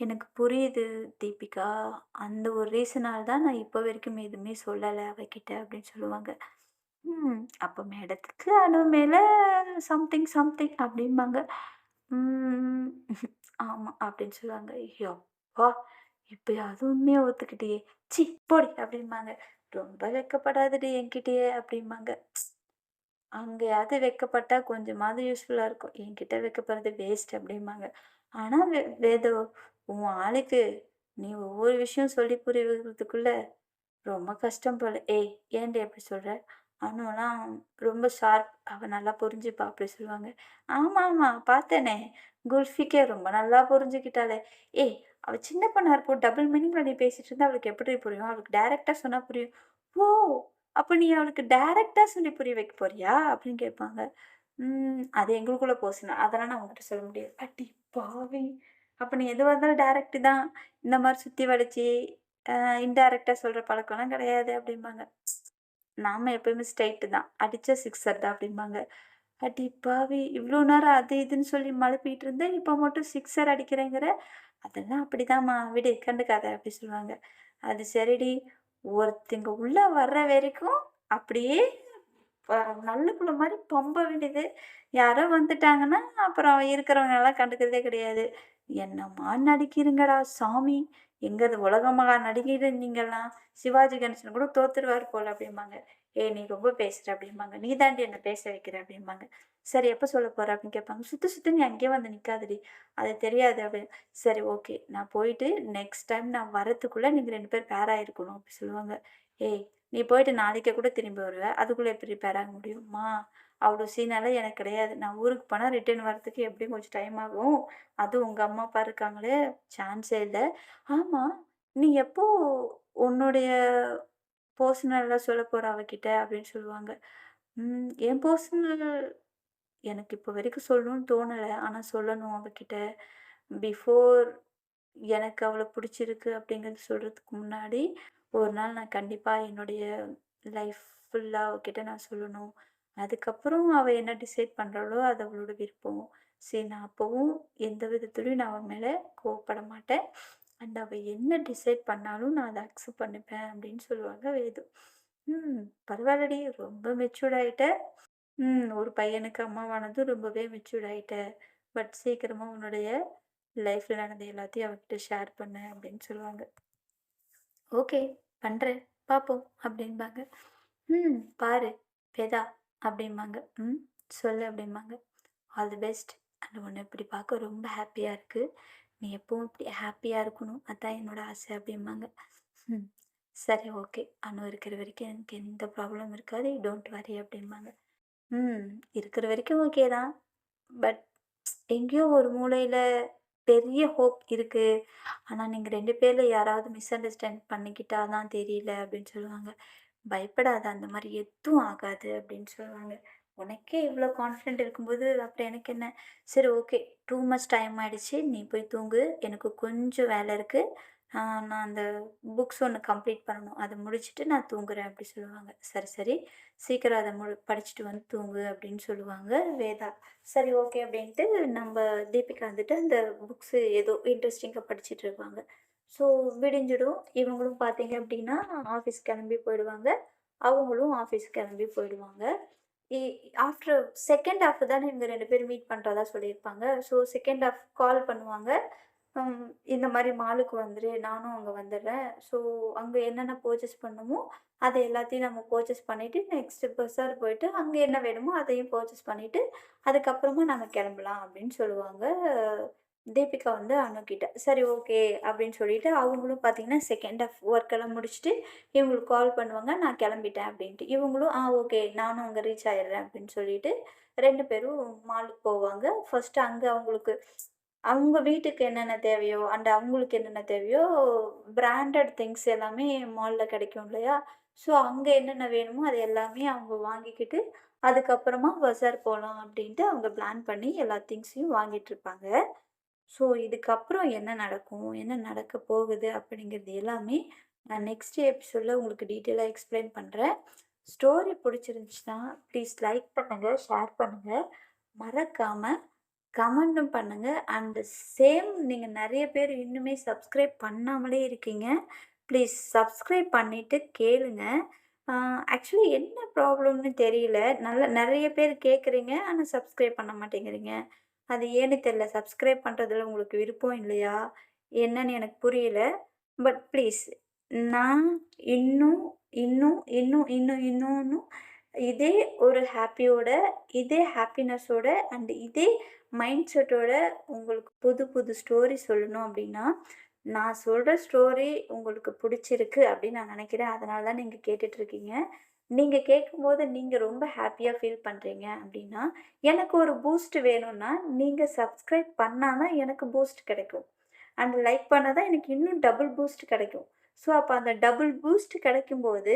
Speaker 1: எனக்கு புரியுது தீபிகா. அந்த ஒரு ரீசனால் தான் நான் இப்போ வரைக்கும் எதுவுமே சொல்லலை அவகிட்ட அப்படின்னு சொல்லுவாங்க. ம். அப்ப மேடத்துக்கு அணு மேலே சம்திங் சம்திங் அப்படிம்பாங்க. ஆமாம் ஆமா அப்படின்னு சொல்லுவாங்க. யப்பா! இப்பயாவது உண்மைய ஒத்துக்கிட்டியே! சி போடி! அப்படிம்பாங்க. ரொம்ப வெட்கப்படாதடி என்கிட்டயே அப்படிம்பாங்க. அங்கேயாவது வெட்கப்பட்டா கொஞ்சமாவது யூஸ்ஃபுல்லா இருக்கும். என்கிட்ட வைக்கப்படுறது வேஸ்ட் அப்படிம்பாங்க. ஆனா வே வேதோ உன் ஆளுக்கு நீ ஒவ்வொரு விஷயம் சொல்லி புரிய வைக்கிறதுக்குள்ள ரொம்ப கஷ்டம் போல. ஏய் ஏன்டி அப்படி சொல்ற? அனுலாம் ரொம்ப ஷார்ப். அவள் நல்லா புரிஞ்சுப்பா அப்படி சொல்லுவாங்க. ஆமாம் ஆமாம் பார்த்தேனே. குல்ஃபிக்கே ரொம்ப நல்லா புரிஞ்சுக்கிட்டாளே. ஏய் அவள் சின்ன பொண்ணா இருப்போம் டபுள் மீனிங் நீ பேசிட்டு இருந்தா அவளுக்கு எப்படி புரியும்? அவளுக்கு டைரக்ட்டா சொன்னால் புரியும். ஓ! அப்போ நீ அவளுக்கு டேரெக்டாக சொல்லி புரிய வைக்க போறியா? அப்படின்னு கேட்பாங்க. ம். அது எங்களுக்குள்ள பர்சனல். அதெல்லாம் நான் உங்ககிட்ட சொல்ல முடியாது. அட்டி பாவி! அப்போ நீ எதுவாக இருந்தாலும் டைரக்ட் தான். இந்த மாதிரி சுற்றி வடைச்சி இன்டைரக்டாக சொல்கிற பழக்கம்லாம் கிடையாது அப்படிம்பாங்க. நாம் எப்பயுமே ஸ்ட்ரைட்டு தான். அடித்தா சிக்ஸர் தான் அப்படிம்பாங்க. அடி பாவி! இவ்வளோ நேரம் அது இதுன்னு சொல்லி மழுப்பிட்டு இருந்தேன் இப்போ மட்டும் சிக்ஸர் அடிக்கிறேங்கிற? அதெல்லாம் அப்படிதாம்மா விடு கண்டுக்காத அப்படி சொல்லுவாங்க. அது சரிடி. ஒருத்தங்க உள்ள வர்ற வரைக்கும் அப்படியே நல்லுக்குள்ள நல்ல பொம்ப பம்ப வேண்டியது. யாரோ வந்துட்டாங்கன்னா, அப்புறம் இருக்கிறவங்கலாம் கண்டுக்கிறதே கிடையாது. என்னம்மா நடிக்கிறீங்கடா சாமி! எங்கிறது உலக மகா நடிகை நீங்கலாம். சிவாஜி கணேசன் கூட தோத்துருவார் போல அப்படிம்பாங்க ஏய் நீ ரொம்ப பேசுற அப்படிம்பாங்க நீ தாண்டி என்ன பேச வைக்கிற அப்படிம்பாங்க சரி எப்போ சொல்ல போற அப்படின்னு கேட்பாங்க. சுத்த சுத்து நீ அங்கேயே வந்து நிக்காதடி. அது தெரியாது அப்படின்னு சரி ஓகே. நான் போயிட்டு நெக்ஸ்ட் டைம் நான் வரதுக்குள்ள நீங்க 2 பேரும் பேர் இருக்கணும் அப்படி சொல்லுவாங்க. ஏய் நீ போயிட்டு நாளைக்கே கூட திரும்பி வருவ. அதுக்குள்ள எப்படி பேராக முடியுமா அவ்வளோ அவ்ளோ சீனெல்லாம் எனக்கு கிடையாது. நான் ஊருக்கு போனால் ரிட்டர்ன் வரதுக்கு எப்படியும் கொஞ்சம் டைம் ஆகும். அதுவும் உங்கள் அம்மா, அப்பா இருக்காங்களே சான்ஸே இல்லை ஆமாம் நீ எப்போ உன்னுடைய பர்சனலாக சொல்ல போகிற அவகிட்ட? அப்படின்னு சொல்லுவாங்க. என் பர்சனல் எனக்கு இப்போ வரைக்கும் சொல்லணும்னு தோணலை ஆனால் சொல்லணும் அவகிட்ட. பிஃபோர் எனக்கு அவளை பிடிச்சிருக்கு அப்படிங்கிறது சொல்கிறதுக்கு முன்னாடி, ஒரு நாள் நான் கண்டிப்பாக என்னுடைய லைஃப் ஃபுல்லாக அவகிட்ட நான் சொல்லணும். அதுக்கப்புறம் அவள் என்ன டிசைட் பண்ணுறாளோ அது அவளோட விருப்பம். சரி நான் அப்போவும் எந்த விதத்துலையும் நான் அவன் மேலே கோவப்பட மாட்டேன். அண்ட் அவள் என்ன டிசைட் பண்ணாலும் நான் அதை அக்செப்ட் பண்ணிப்பேன் அப்படின்னு சொல்லுவாங்க வேது. ம் பரவாயில்லடி ரொம்ப மெச்சூர்ட் ஆகிட்ட ம் ஒரு பையனுக்கு அம்மாவானதும் ரொம்பவே மெச்சூர்ட் ஆகிட்ட பட் சீக்கிரமாக உன்னுடைய லைஃப்பில் நடந்த எல்லாத்தையும் அவகிட்ட ஷேர் பண்ணு அப்படின்னு சொல்லுவாங்க. ஓகே பண்ணுறேன் பார்ப்போம் அப்படிம்பாங்க. ம் பாரு வேதா அப்படிம்பாங்க. ம் சொல்லு அப்படிம்பாங்க. All the best. அண்ட் ஒன்று இப்படி பார்க்க ரொம்ப ஹாப்பியாக இருக்குது நீ எப்பவும் இப்படி ஹாப்பியாக இருக்கணும். அதான் என்னோடய ஆசை" அப்படிம்பாங்க. ம். சரி ஓகே. அணு இருக்கிற வரைக்கும் எனக்கு எந்த ப்ராப்ளமும் இருக்காது. டோன்ட் வரி அப்படிம்பாங்க. ம். இருக்கிற வரைக்கும் ஓகே தான். பட் எங்கேயோ ஒரு மூலையில் பெரிய ஹோப் இருக்குது ஆனால் நீங்கள் ரெண்டு பேரில் யாராவது மிஸ் அண்டர்ஸ்டாண்ட் பண்ணிக்கிட்டால் தான் தெரியல அப்படின்னு சொல்லுவாங்க. பயப்படாத அந்த மாதிரி எதுவும் ஆகாது அப்படின்னு சொல்லுவாங்க. உனக்கே இவ்வளோ கான்ஃபிடென்ட் இருக்கும்போது அப்புறம் எனக்கு என்ன? சரி ஓகே. டூ மச் டைம் ஆகிடுச்சு நீ போய் தூங்கு. எனக்கு கொஞ்சம் வேலை இருக்குது நான் அந்த புக்ஸ் ஒன்று கம்ப்ளீட் பண்ணணும். அதை முடிச்சுட்டு நான் தூங்குறேன் அப்படி சொல்லுவாங்க. சரி, சரி. சீக்கிரம் அதை முடி படிச்சுட்டு வந்து தூங்கு அப்படின்னு சொல்லுவாங்க வேதா. சரி ஓகே அப்படின்ட்டு நம்ம தீபிகா வந்துட்டு அந்த புக்ஸு ஏதோ இன்ட்ரெஸ்டிங்காக படிச்சுட்டு இருப்பாங்க. ஸோ விடிஞ்சிடும். இவங்களும் பார்த்தீங்க அப்படின்னா ஆஃபீஸ் கிளம்பி போயிடுவாங்க. அவங்களும் ஆஃபீஸ் கிளம்பி போயிடுவாங்க. இ ஆஃப்டர் செகண்ட் ஆஃப் தானே இவங்க ரெண்டு பேரும் மீட் பண்ணுறதா சொல்லியிருப்பாங்க. ஸோ செகண்ட் ஆஃப் கால் பண்ணுவாங்க. இந்த மாதிரி மாலுக்கு வந்துரு. நானும் அங்கே வந்துடுறேன். ஸோ அங்கே என்னென்ன பர்ச்சேஸ் பண்ணணுமோ, அதை எல்லாத்தையும் நம்ம பர்ச்சேஸ் பண்ணிவிட்டு நெக்ஸ்ட் பஸ்ஸார் போயிட்டு, அங்கே என்ன வேணுமோ அதையும் பர்ச்சேஸ் பண்ணிவிட்டு அதுக்கப்புறமா நம்ம கிளம்பலாம் அப்படின்னு சொல்லுவாங்க. தீபிகா வந்து அனுகிட்ட. சரி ஓகே அப்படின்னு சொல்லிட்டு, அவங்களும் பார்த்தீங்கன்னா செகண்ட் ஆஃப் ஒர்க் எல்லாம் முடிச்சுட்டு, இவங்களுக்கு கால் பண்ணுவாங்க. நான் கிளம்பிட்டேன் அப்படின்ட்டு. இவங்களும் ஆ ஓகே நானும் அங்கே ரீச் ஆயிடுறேன் அப்படின்னு சொல்லிட்டு, ரெண்டு பேரும் மாலுக்கு போவாங்க. ஃபர்ஸ்ட்டு அங்கே அவங்களுக்கு அவங்க வீட்டுக்கு என்னென்ன தேவையோ, அண்ட் அவங்களுக்கு என்னென்ன தேவையோ பிராண்டட் திங்ஸ் எல்லாமே மாலில் கிடைக்கும் இல்லையா? ஸோ அங்கே என்னென்ன வேணுமோ அது எல்லாமே அவங்க வாங்கிக்கிட்டு, அதுக்கப்புறமா பசார் போகலாம் அப்படின்ட்டு அவங்க பிளான் பண்ணி எல்லா திங்ஸையும் வாங்கிட்டுருப்பாங்க. ஸோ இதுக்கப்புறம் என்ன நடக்கும்? என்ன நடக்க போகுது? அப்படிங்கிறது எல்லாமே நான் நெக்ஸ்ட் எபிசோடில் உங்களுக்கு டீட்டெயிலாக எக்ஸ்பிளைன் பண்ணுறேன் ஸ்டோரி பிடிச்சிருந்துச்சுன்னா, ப்ளீஸ் லைக் பண்ணுங்கள் ஷேர் பண்ணுங்கள் மறக்காமல் கமெண்ட்டும் பண்ணுங்கள் அண்ட் சேம் நீங்கள் நிறைய பேர் இன்னுமே சப்ஸ்கிரைப் பண்ணாமலே இருக்கீங்க. ப்ளீஸ் சப்ஸ்கிரைப் பண்ணிவிட்டு கேளுங்க. ஆக்சுவலி என்ன ப்ராப்ளம்னு தெரியல. நல்ல நிறைய பேர் கேட்குறீங்க. ஆனால் சப்ஸ்கிரைப் பண்ண மாட்டேங்கிறீங்க. அது ஏன்னு தெரில சப்ஸ்கிரைப் பண்ணுறதுல உங்களுக்கு விருப்பம் இல்லையா? என்னன்னு எனக்கு புரியல. பட் ப்ளீஸ் நான் இன்னும், இன்னும், இன்னும், இன்னும், இன்னும் இதே ஒரு ஹாப்பியோட இதே ஹாப்பினஸோட அண்ட் இதே மைண்ட் செட்டோட உங்களுக்கு புது புது ஸ்டோரி சொல்லணும் அப்படின்னா, நான் சொல்கிற ஸ்டோரி உங்களுக்கு பிடிச்சிருக்கு அப்படின்னு நான் நினைக்கிறேன். அதனால தான் நீங்கள் கேட்டுட்ருக்கீங்க நீங்கள் கேட்கும்போது நீங்கள் ரொம்ப ஹாப்பியாக ஃபீல் பண்ணுறீங்க அப்படின்னா, எனக்கு ஒரு பூஸ்ட் வேணும்னா, நீங்கள் சப்ஸ்கிரைப் பண்ணால் தான் எனக்கு பூஸ்ட் கிடைக்கும். அண்ட் லைக் பண்ணால் தான் எனக்கு இன்னும் டபுள் பூஸ்ட் கிடைக்கும். ஸோ அப்போ அந்த டபுள் பூஸ்ட் கிடைக்கும்போது,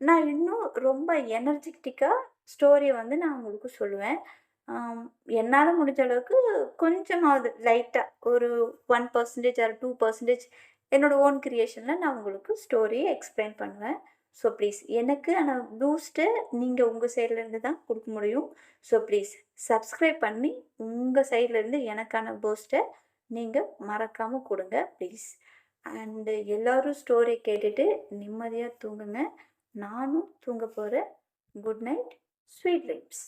Speaker 1: நான் இன்னும் ரொம்ப எனர்ஜெட்டிக்காக ஸ்டோரியை வந்து நான் உங்களுக்கு சொல்லுவேன். என்னால் முடிஞ்ச அளவுக்கு கொஞ்சமாவது லைட்டாக ஒரு one percentage or two percentage என்னோட ஓன் க்ரியேஷனில் நான் உங்களுக்கு ஸ்டோரியை எக்ஸ்பிளைன் பண்ணுவேன். ஸோ ப்ளீஸ் எனக்கு ஆனால் பூஸ்ட்டு நீங்கள் உங்கள் சைட்லேருந்து தான் கொடுக்க முடியும். ஸோ ப்ளீஸ் சப்ஸ்கிரைப் பண்ணி உங்கள் சைட்லேருந்து எனக்கான பூஸ்ட்டை நீங்கள் மறக்காமல் கொடுங்க ப்ளீஸ். அண்டு எல்லோரும் ஸ்டோரி கேட்டுட்டு நிம்மதியாக தூங்குங்க. நானும் தூங்க போகிறேன் குட் நைட். Sweet dreams.